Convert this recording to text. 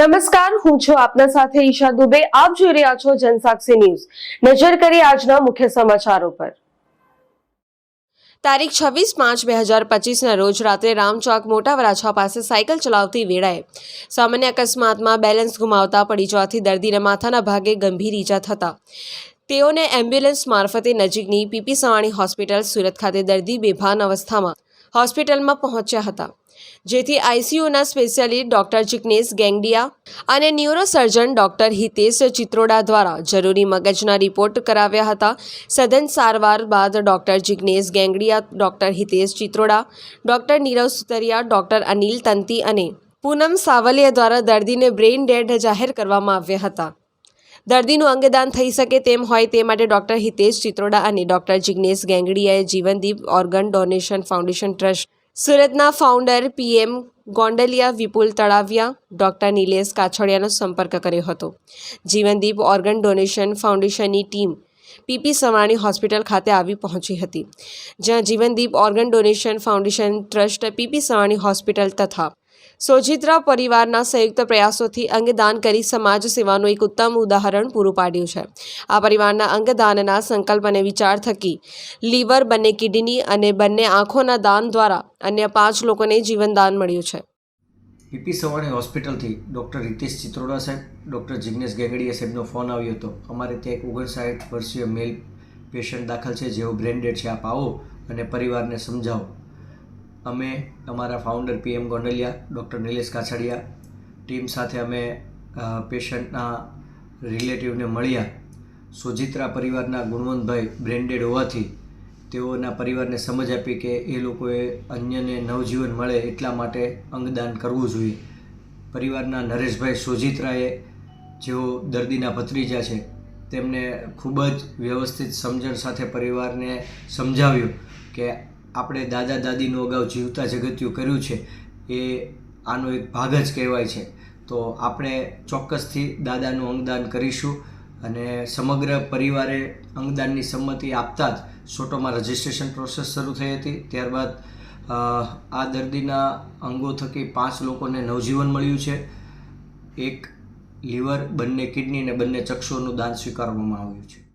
નમસ્કાર, હું છું આપના સાથે ઈશા દુબે. આપ જોઈ રહ્યા છો જનસાક્ષી ન્યૂઝ. નજર કરી આજના મુખ્ય સમાચારો પર. તારીખ છવ્વીસ પાંચ બે હજાર પચીસના રોજ રાત્રે રામચોક મોટા વરાછા પાસે સાયકલ ચલાવતી વેળાએ સામાન્ય અકસ્માતમાં બેલેન્સ ગુમાવતા પડી જવાથી દર્દીને માથાના ભાગે ગંભીર ઈજા થતા. તેઓને એમ્બ્યુલન્સ મારફતે નજીકની પીપી સવાણી હોસ્પિટલ સુરત ખાતે દર્દી બેભાન અવસ્થામાં હોસ્પિટલમાં પહોંચ્યા હતા. જેથી આઈસીયુના સ્પેશિયાલિસ્ટ ડોક્ટર જિગ્નેશ ગેંગડિયા અને ન્યુરોસર્જન ડોક્ટર હિતેશ ચિત્રોડા દ્વારા જરૂરી મગજના રિપોર્ટ કરાવ્યા હતા. સઘન સારવાર બાદ doctor Jignesh Gengadiya, doctor Hitesh Chitroda, doctor Nirav Sutariya, doctor Anil Tanti અને પૂનમ સાવલિયા દ્વારા દર્દીને બ્રેઇન ડેડ જાહેર કરવામાં આવ્યા હતા. દર્દીનું અંગદાન થઈ શકે તેમ હોય તે માટે ડોક્ટર હિતેશ ચિત્રોડા અને doctor Jignesh ગેંગડીયાએ Jivandeep organ donation foundation trust, સુરતના founder PM Gondaliya Vipul Talaviya, doctor Nilesh કાછડિયાનો સંપર્ક કર્યો હતો. જીવનદીપ ઓર્ગન ડોનેશન ફાઉન્ડેશનની ટીમ પીપી સવાણી હોસ્પિટલ ખાતે આવી પહોંચી હતી, જ્યાં Jivandeep organ donation foundation trust PP Savani hospital તથા સોજિત્રા પરિવારના સંયુક્ત પ્રયાસોથી અંગદાન કરી સમાજ સેવાનું એક ઉત્તમ ઉદાહરણ પૂરું પાડ્યું છે. આ પરિવારના અંગદાનના સંકલ્પ અને વિચાર થકી લીવર બંને કિડની અને બંને આંખોના દાન દ્વારા અન્ય પાંચ લોકોને જીવનદાન મળ્યું છે. પીપી સવાણી હોસ્પિટલથી ડૉક્ટર રિતેશ ચિત્રોડા સાહેબ, ડૉક્ટર જિગ્નેશ ગેગડીયા સાહેબનો ફોન આવ્યો હતો. અમારે ત્યાં એક ઓગણસાઠ વર્ષીય મેલ પેશન્ટ દાખલ છે, જેઓ બ્રેન્ડેડ છે. આપ આવો અને પરિવારને સમજાવો. અમે અમારા founder PM Gondaliya doctor Nilesh Kachhadiya team સાથે અમે પેશન્ટના રિલેટિવને મળ્યા. સોજિત્રા પરિવારના ગુણવંતભાઈ બ્રેન્ડેડ હોવાથી તેઓના પરિવારને સમજ આપી કે એ લોકોએ અન્યને નવજીવન મળે એટલા માટે અંગદાન કરવું જોઈએ. પરિવારના નરેશભાઈ સોજિત્રાએ જેઓ દર્દીના ભત્રીજા છે, તેમને ખૂબ જ વ્યવસ્થિત સમજણ સાથે પરિવારને સમજાવ્યું કે આપણે દાદા દાદીનું અગાઉ જીવતા જગત્યું કર્યું છે, એ આનો એક ભાગ જ કહેવાય છે. તો આપણે ચોક્કસથી દાદાનું અંગદાન કરીશું અને સમગ્ર પરિવારે અંગદાનની સંમતિ આપતા જ સોટોમાં રજિસ્ટ્રેશન પ્રોસેસ શરૂ થઈ હતી. ત્યારબાદ આ દર્દીના અંગો થકી પાંચ લોકોને નવજીવન મળ્યું છે. એક લીવર, બંને કિડની અને બંને ચક્ષુઓનું દાન સ્વીકારવામાં આવ્યું છે.